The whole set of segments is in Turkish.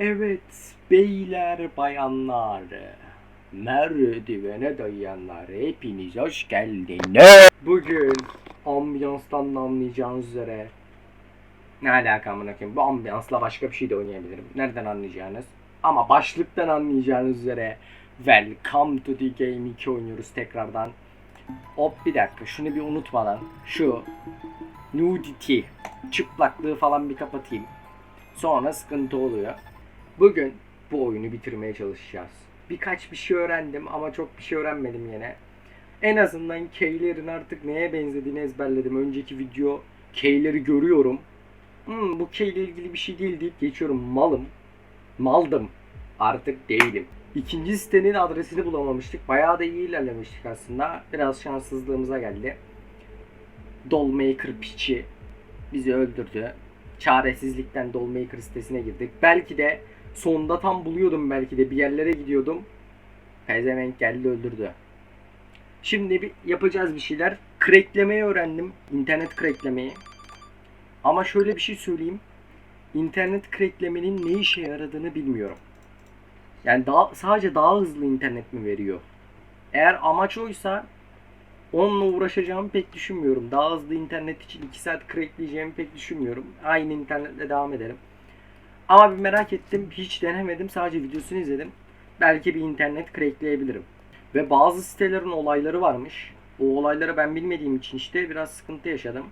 Evet, beyler, bayanlar, merdivene dayanlar, hepiniz hoş geldiniz. Bugün ambiyanstan anlayacağınız üzere ne alaka amına koyayım? Bu ambiyansla başka bir şey de oynayabilirim. Nereden anlayacağınız? Ama başlıktan anlayacağınız üzere Welcome to the Game 2 oynuyoruz tekrardan. Hop bir dakika şunu bir unutmadan şu nudity çıplaklığı falan bir kapatayım. Sonra sıkıntı oluyor. Bugün bu oyunu bitirmeye çalışacağız. Birkaç bir şey öğrendim ama çok bir şey öğrenmedim yine. En azından keylerin artık neye benzediğini ezberledim. Önceki video keyleri görüyorum. Hmm, bu key ile ilgili bir şey değil deyip geçiyorum. Malım. Maldım. Artık değilim. İkinci sitenin adresini bulamamıştık. Bayağı da iyi ilerlemiştik aslında. Biraz şanssızlığımıza geldi. Dollmaker piçi bizi öldürdü. Çaresizlikten Dollmaker sitesine girdik. Belki de sonda tam buluyordum belki de bir yerlere gidiyordum. Pezevenk geldi öldürdü. Şimdi bir yapacağız bir şeyler. Cracklemeyi öğrendim. İnternet cracklemeyi. Ama şöyle bir şey söyleyeyim. İnternet cracklemenin ne işe yaradığını bilmiyorum. Yani daha, sadece daha hızlı internet mi veriyor? Eğer amaç oysa onunla uğraşacağımı pek düşünmüyorum. Daha hızlı internet için 2 saat crackleyeceğimi pek düşünmüyorum. Aynı internetle devam ederim. Ama bir merak ettim. Hiç denemedim. Sadece videosunu izledim. Belki bir internet crackleyebilirim. Ve bazı sitelerin olayları varmış. O olayları ben bilmediğim için işte biraz sıkıntı yaşadım.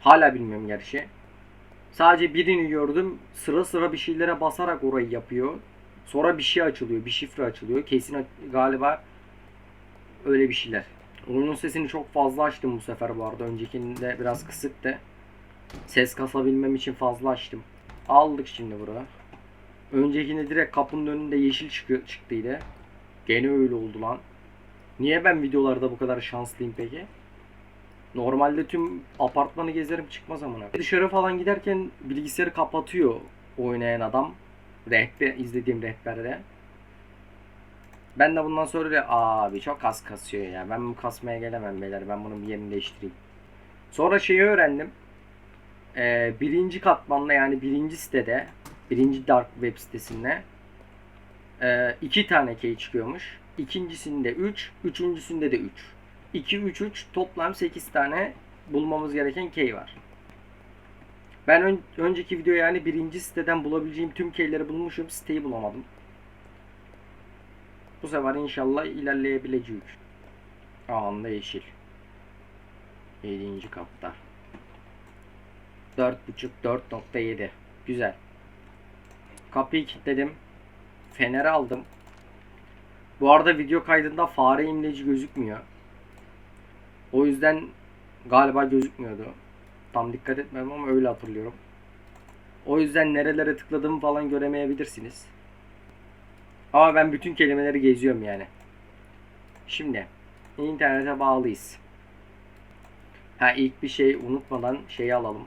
Hala bilmiyorum gerçi. Sadece birini gördüm. Sıra sıra bir şeylere basarak orayı yapıyor. Sonra bir şey açılıyor. Bir şifre açılıyor. Kesin galiba öyle bir şeyler. Oyunun sesini çok fazla açtım bu sefer bu arada. Öncekinde biraz kısıktı. Ses kasabilmem için fazla açtım. Aldık şimdi buraya. Öncekinde direkt kapının önünde yeşil çıkıyor, çıktıydı. Gene öyle oldu lan. Niye ben videolarda bu kadar şanslıyım peki? Normalde tüm apartmanı gezerim çıkmaz amına. Dışarı falan giderken bilgisayarı kapatıyor oynayan adam. Rehber, izlediğim rehberde. Ben de bundan sonra da abi çok az kasıyor ya. Ben kasmaya gelemem beyler. Ben bunun yerini değiştireyim. Sonra şeyi öğrendim. Ee, birinci katmanda yani birinci sitede birinci dark web sitesinde e, iki tane key çıkıyormuş. İkincisinde 3, üçüncüsünde de 3. 2, 3, 3 toplam 8 tane bulmamız gereken key var. Ben ön- önceki video yani birinci siteden bulabileceğim tüm keyleri bulmuşum. Siteyi bulamadım. Bu sefer inşallah ilerleyebileceğiz. Anında yeşil. 7. katta. 4.5 4.7. Güzel. Kapıyı kilitledim. Feneri aldım. Bu arada video kaydında fare imleci gözükmüyor. O yüzden galiba gözükmüyordu. Tam dikkat etmedim ama öyle hatırlıyorum. O yüzden nerelere tıkladığımı falan göremeyebilirsiniz. Ama ben bütün kelimeleri geziyorum yani. Şimdi internete bağlıyız. Ha ilk bir şey unutmadan şeyi alalım.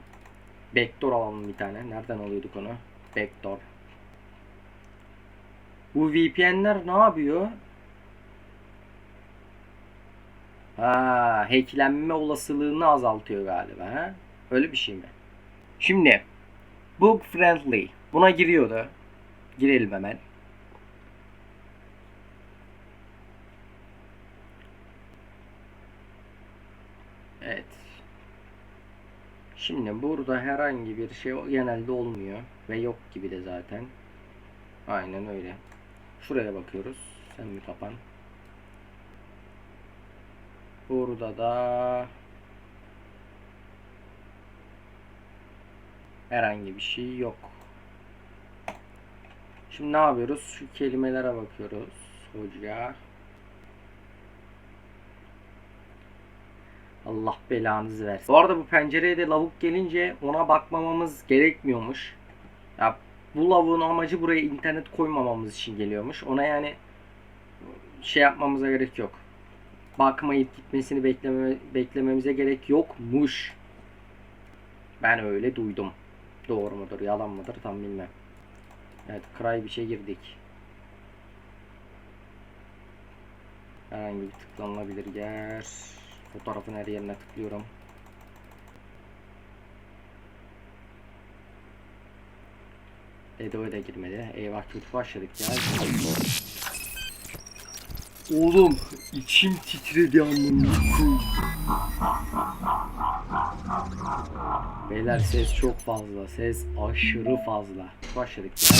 Backdoor alalım bir tane. Nereden alıyorduk onu? Backdoor. Bu VPN'ler ne yapıyor? Ha, hacklenme olasılığını azaltıyor galiba ha? Öyle bir şey mi? Şimdi Book Friendly. Buna giriyordu. Girelim hemen. Evet. Şimdi burada herhangi bir şey genelde olmuyor ve yok gibi de zaten. Aynen öyle. Şuraya bakıyoruz. Sen bir kapan. Burada da herhangi bir şey yok. Şimdi ne yapıyoruz? Şu kelimelere bakıyoruz. Hoca. Allah belanızı versin. Bu arada bu pencereye de lavuk gelince ona bakmamamız gerekmiyormuş. Ya bu lavuğun amacı buraya internet koymamamız için geliyormuş. Ona yani şey yapmamıza gerek yok. Bakmayıp gitmesini bekleme, beklememize gerek yokmuş. Ben öyle duydum. Doğru mudur, yalan mıdır tam bilmem. Evet, cry bir şey girdik. Herhangi bir tıklanılabilir yer. Fotoğrafın her yerine tıklıyorum. Edo'ya da girmedi. Eyvah kötü başladık ya. Oğlum içim titredi amına koyayım. Beyler ses çok fazla. Ses aşırı fazla. Başladık ya.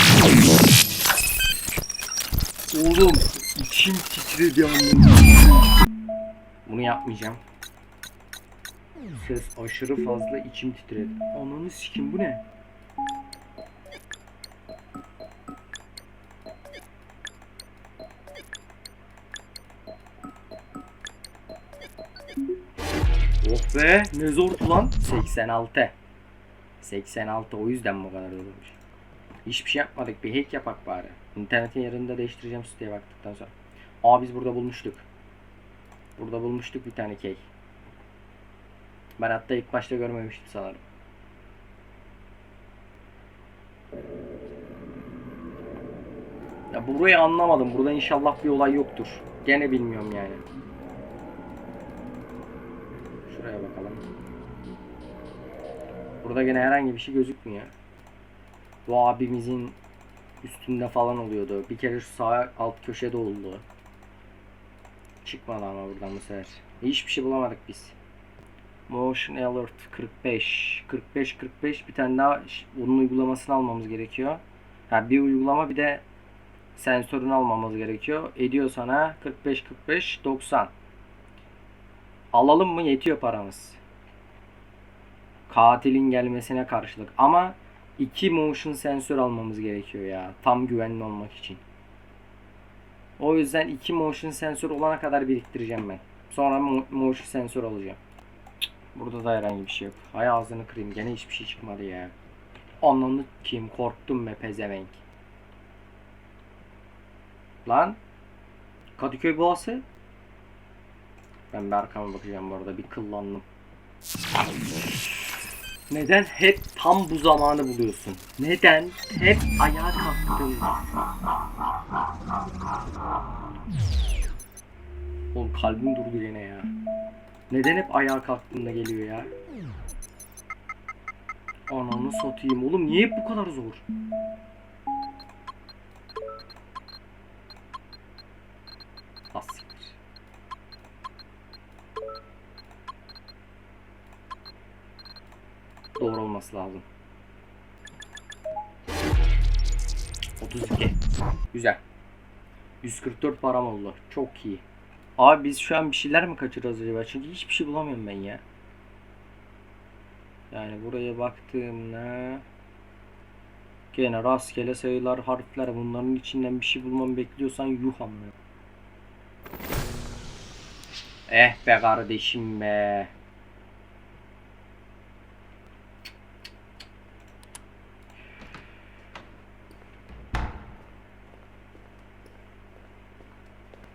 Oğlum içim titredi amına koyayım. Bunu yapmayacağım. Ses aşırı fazla içim titredi. Ananı sikim bu ne? Oh be ne zordu lan. 86. 86 o yüzden bu kadar olmuş. Hiçbir şey yapmadık bir hack yapak bari. İnternetin yerinde değiştireceğim siteye baktıktan sonra. Aa biz burada bulmuştuk. Burada bulmuştuk bir tane key. Ben hatta ilk başta görmemiştim sanırım. Ya burayı anlamadım. Burada inşallah bir olay yoktur. Gene bilmiyorum yani. Şuraya bakalım. Burada gene herhangi bir şey gözükmüyor. Bu abimizin üstünde falan oluyordu. Bir kere şu sağ alt köşede oldu. Çıkmadı ama buradan bu sefer. Hiçbir şey bulamadık biz. Motion Alert 45. 45 45 bir tane daha bunun uygulamasını almamız gerekiyor. Ha bir uygulama bir de sensörünü almamız gerekiyor. Ediyor sana 45 45 90. Alalım mı yetiyor paramız. Katilin gelmesine karşılık. Ama iki motion sensör almamız gerekiyor ya. Tam güvenli olmak için. O yüzden iki motion sensör olana kadar biriktireceğim ben. Sonra mo- motion sensör alacağım. Burada da herhangi bir şey yok. Hay ağzını kırayım. Gene hiçbir şey çıkmadı ya. Ananı kim korktum be pezevenk. Lan. Kadıköy Boğası. Ben bir arkama bakacağım bu arada. Bir kıllandım. Neden hep tam bu zamanı buluyorsun? Neden hep ayağa kalktın? Oğlum kalbim durdu yine ya. Neden hep ayağa kalktığında geliyor ya? Ananı satayım oğlum niye hep bu kadar zor? Doğru olması lazım. 32. Güzel. 144 param oldu. Çok iyi. Abi biz şu an bir şeyler mi kaçırıyoruz acaba? Çünkü hiçbir şey bulamıyorum ben ya. Yani buraya baktığımda gene rastgele sayılar, harfler bunların içinden bir şey bulmamı bekliyorsan yuh amına. Eh be kardeşim be.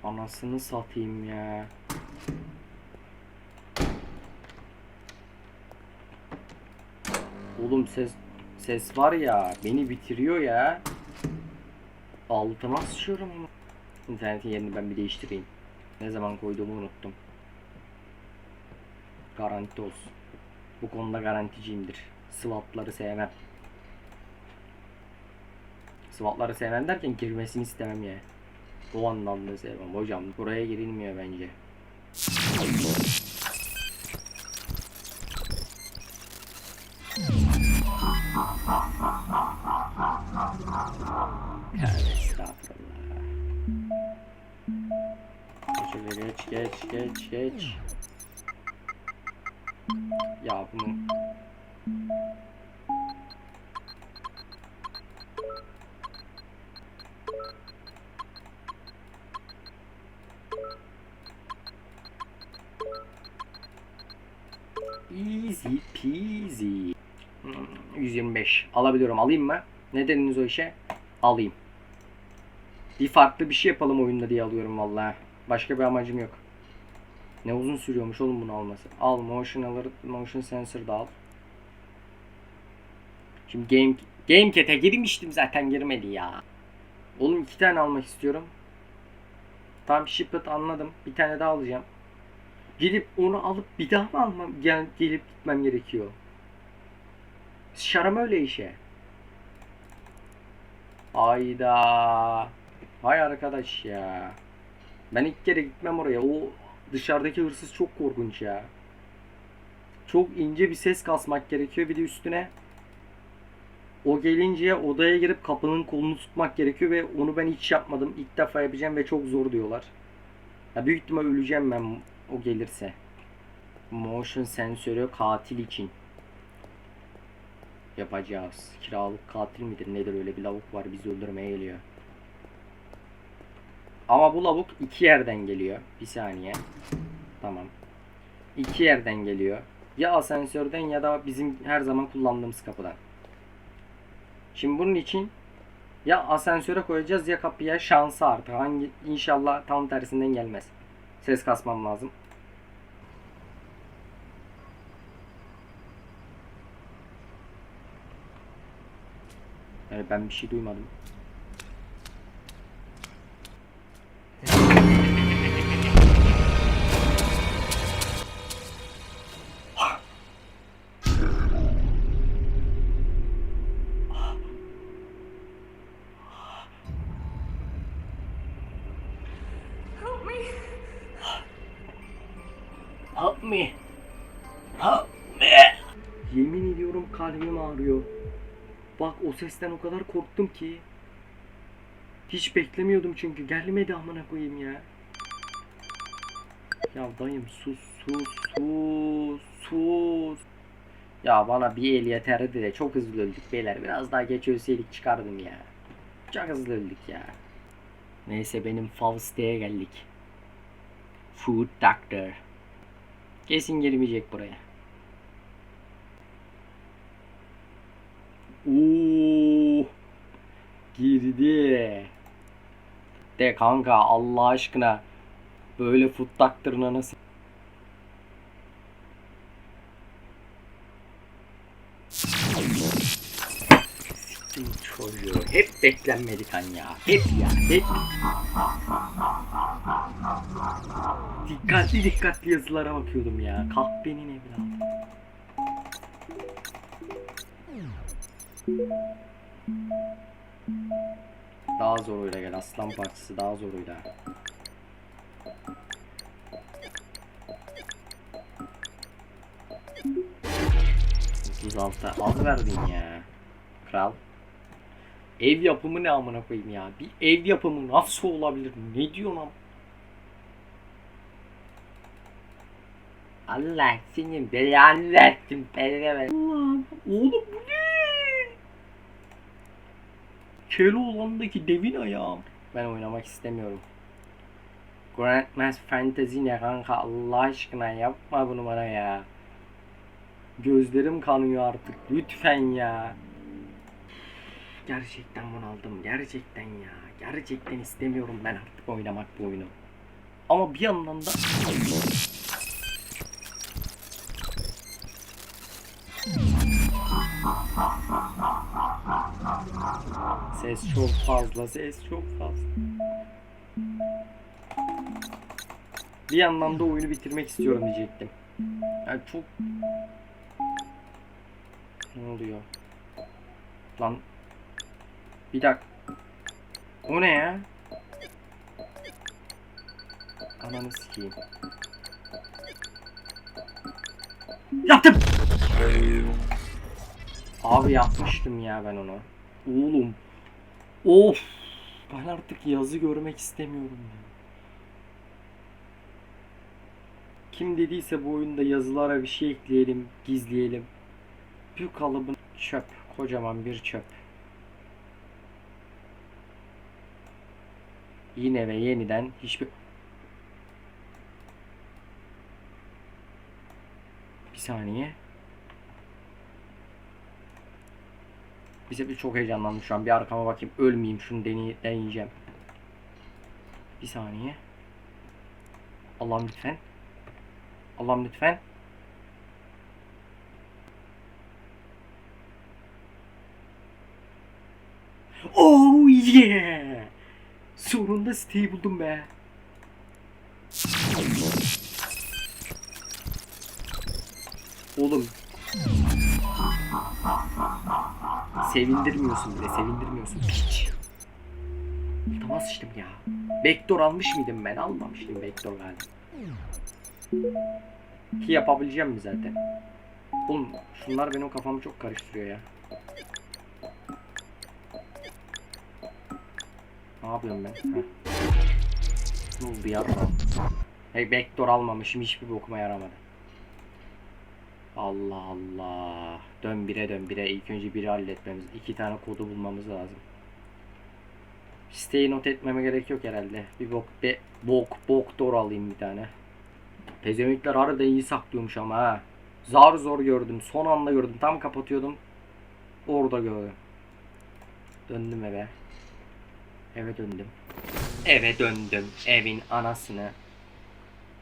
Anasını satayım ya. Oğlum ses ses var ya beni bitiriyor ya. Altıma sıçıyorum. İnternetin yerini ben bir değiştireyim. Ne zaman koyduğumu unuttum. Garanti olsun. Bu konuda garanticiyimdir. Swapları sevmem. Swapları sevmem derken girmesini istemem ya. O anlamda sevmem hocam. Buraya girilmiyor bence. Estağfurullah. Geç geç geç geç. Alabiliyorum. Alayım mı? Ne dediniz o işe? Alayım. Bir farklı bir şey yapalım oyunda diye alıyorum vallahi. Başka bir amacım yok. Ne uzun sürüyormuş oğlum bunu alması. Al motion alır, motion sensor da al. Şimdi game game cat'e girmiştim zaten girmedi ya. Oğlum iki tane almak istiyorum. Tam shipment anladım. Bir tane daha alacağım. Gidip onu alıp bir daha mı almam gel, gelip gitmem gerekiyor? Şaram öyle işe. Hayda. Hay arkadaş ya. Ben ilk kere gitmem oraya. O dışarıdaki hırsız çok korkunç ya. Çok ince bir ses kasmak gerekiyor. Bir de üstüne o gelince odaya girip kapının kolunu tutmak gerekiyor ve onu ben hiç yapmadım. İlk defa yapacağım ve çok zor diyorlar. Ya büyük ihtimal öleceğim ben o gelirse. Motion sensörü katil için yapacağız. Kiralık katil midir nedir öyle bir lavuk var bizi öldürmeye geliyor. Ama bu lavuk iki yerden geliyor. Bir saniye. Tamam. İki yerden geliyor. Ya asansörden ya da bizim her zaman kullandığımız kapıdan. Şimdi bunun için ya asansöre koyacağız ya kapıya şansı artık. Hangi inşallah tam tersinden gelmez. Ses kasmam lazım. Ben bir şey duymadım. Help me. Help me. Help me. Yemin ediyorum kalbim ağrıyor. Bak o sesten o kadar korktum ki. Hiç beklemiyordum çünkü gelmedi amına koyayım ya. Ya dayım sus sus sus sus. Ya bana bir el yeterdi de çok hızlı öldük beyler. Biraz daha geç ölseydik çıkardım ya. Çok hızlı öldük ya. Neyse benim Faust'e geldik. Food Doctor. Kesin girmeyecek buraya. Oo, girdi. De kanka Allah aşkına böyle nasıl Siktim çocuğu. Hep beklenmedik an ya. Hep ya. Hep. Dikkatli dikkatli yazılara bakıyordum ya. Kahpenin evladı. Daha zoruyla gel. Aslan partisi daha zoruyla. Altı. Az verdin ya. Kral. Ev yapımı ne amına koyayım ya? Bir ev yapımı nasıl olabilir? Ne diyorsun am? Allah senin belanı versin pezevenk. Allah'ım oğlum bu ne? Keloğlan'daki devin ayağım. Ben oynamak istemiyorum. Grandmaster Fantasy ne kanka Allah aşkına yapma bunu bana ya. Gözlerim kanıyor artık lütfen ya. Gerçekten bunaldım gerçekten ya. Gerçekten istemiyorum ben artık oynamak bu oyunu. Ama bir yandan da Ses çok fazla, ses çok fazla. Bir yandan da oyunu bitirmek istiyorum diyecektim. Yani çok... Ne oluyor? Lan... Bir dakika. O ne ya? Ananı sikeyim. Yaptım! Abi yapmıştım ya ben onu. Oğlum. Of. Ben artık yazı görmek istemiyorum ya. Kim dediyse bu oyunda yazılara bir şey ekleyelim, gizleyelim. Bir kalıbın çöp. Kocaman bir çöp. Yine ve yeniden hiçbir... Bir saniye. Bir çok heyecanlandım şu an. Bir arkama bakayım. Ölmeyeyim. Şunu deney deneyeceğim. Bir saniye. Allah'ım lütfen. Allah'ım lütfen. Oh yeah! Sonunda siteyi buldum be. Oğlum. Sevindirmiyorsun bile, sevindirmiyorsun. Piç. Altıma sıçtım ya. Vektor almış mıydım ben? Almamıştım vektör galiba. Ki yapabileceğim mi zaten? Oğlum şunlar benim kafamı çok karıştırıyor ya. Ne yapıyorum ben? Heh. Ne oldu ya? Hey vektör almamışım hiçbir bokuma yaramadı. Allah Allah. Dön bire dön bire. İlk önce biri halletmemiz. iki tane kodu bulmamız lazım. Siteyi not etmeme gerek yok herhalde. Bir bok be bok bok doğru alayım bir tane. Pezemikler harbiden iyi saklıyormuş ama ha. Zar zor gördüm. Son anda gördüm. Tam kapatıyordum. Orada gördüm. Döndüm eve. Eve döndüm. Eve döndüm. Evin anasını.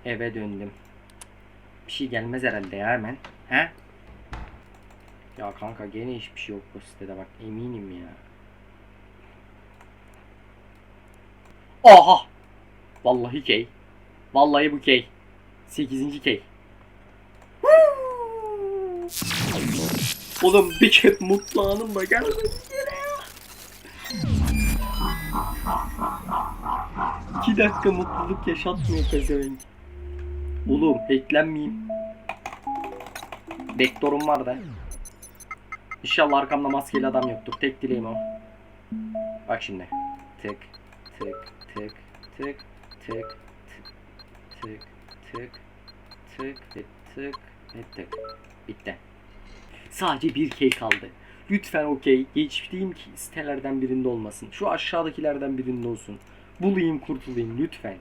Eve döndüm. Bir şey gelmez herhalde ya hemen. He? Ya kanka gene hiçbir şey yok bu sitede bak eminim ya. Aha! Vallahi key. Vallahi bu key. 8. key. Oğlum bir kez mutlu anımla gelmedik yere ya. 2 dakika mutluluk yaşatmıyor pezevenk. Oğlum eklenmeyeyim. Vektörüm var da. İnşallah arkamda maskeli adam yoktur. Tek dileğim o. Bak şimdi. Tık tık tık tık tık tık tık tık tık ve tık. Bitti. Sadece bir key kaldı. Lütfen okey. Geçtiğim sitelerden birinde olmasın. Şu aşağıdakilerden birinde olsun. Bulayım kurtulayım lütfen.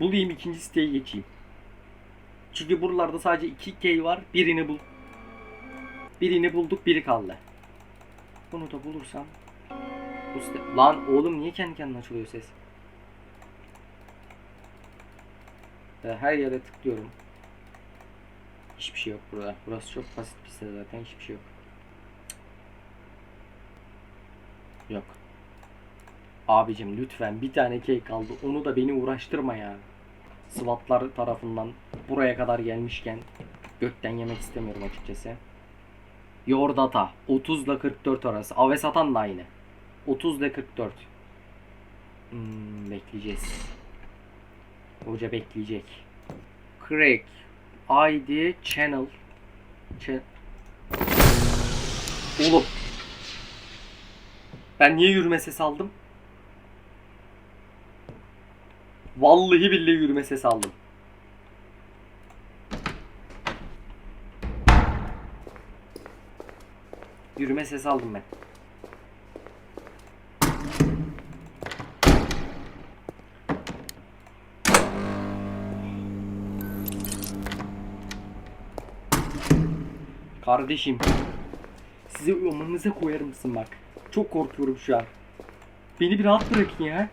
Bulayım ikinci siteye geçeyim. Çünkü buralarda sadece iki key var. Birini bul. Birini bulduk biri kaldı. Bunu da bulursam. Bu site... Lan oğlum niye kendi kendine açılıyor ses? Her yere tıklıyorum. Hiçbir şey yok burada. Burası çok basit bir site zaten hiçbir şey yok. Yok. Abicim lütfen bir tane key kaldı. Onu da beni uğraştırma ya. SWAT'lar tarafından buraya kadar gelmişken gökten yemek istemiyorum açıkçası. Your data 30 ile 44 arası. Ave satan da aynı. 30 ile 44. Hmm, bekleyeceğiz. Hoca bekleyecek. Craig ID channel Ch- Oğlum ben niye yürüme sesi aldım? Vallahi billahi yürüme sesi aldım. Yürüme sesi aldım ben. Kardeşim. Size amanıza koyar mısın bak. Çok korkuyorum şu an. Beni bir rahat bırakın ya.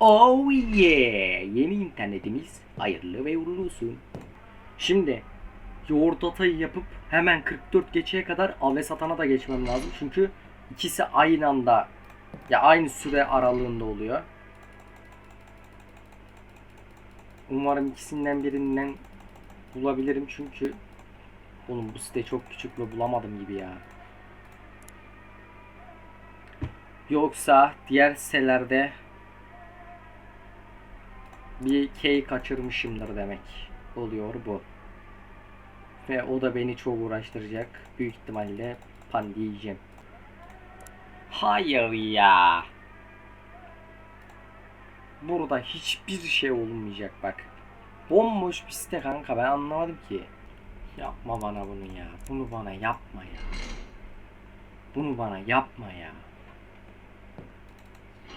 Oh yeah! Yeni internetimiz hayırlı ve uğurlu olsun. Şimdi yoğurt datayı yapıp hemen 44 geçeye kadar ave satana da geçmem lazım. Çünkü ikisi aynı anda ya aynı süre aralığında oluyor. Umarım ikisinden birinden bulabilirim çünkü oğlum bu site çok küçük ve bulamadım gibi ya. Yoksa diğer sitelerde bir key kaçırmışımdır demek oluyor bu. Ve o da beni çok uğraştıracak. Büyük ihtimalle pan diyeceğim. Hayır ya. Burada hiçbir şey olmayacak bak. Bomboş bir site kanka ben anlamadım ki. Yapma bana bunu ya. Bunu bana yapma ya. Bunu bana yapma ya.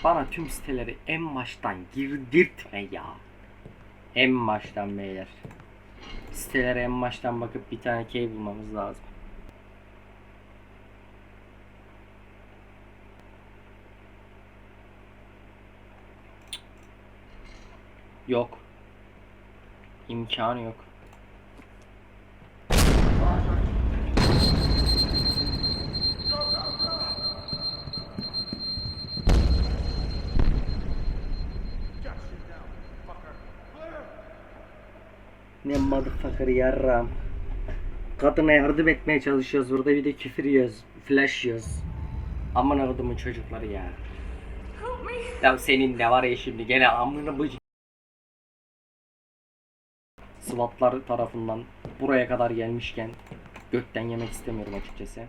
Bana tüm siteleri en baştan girdirtme ya. En baştan beyler. Sitelere en baştan bakıp bir tane key bulmamız lazım. Yok. İmkanı yok. Ne motherfucker yarram. Kadına yardım etmeye çalışıyoruz burada bir de küfür yiyoruz. Flash yiyoruz. Aman avdumun çocukları ya. Ya senin de var ya şimdi gene amına bıcı. SWAT'lar tarafından buraya kadar gelmişken gökten yemek istemiyorum açıkçası.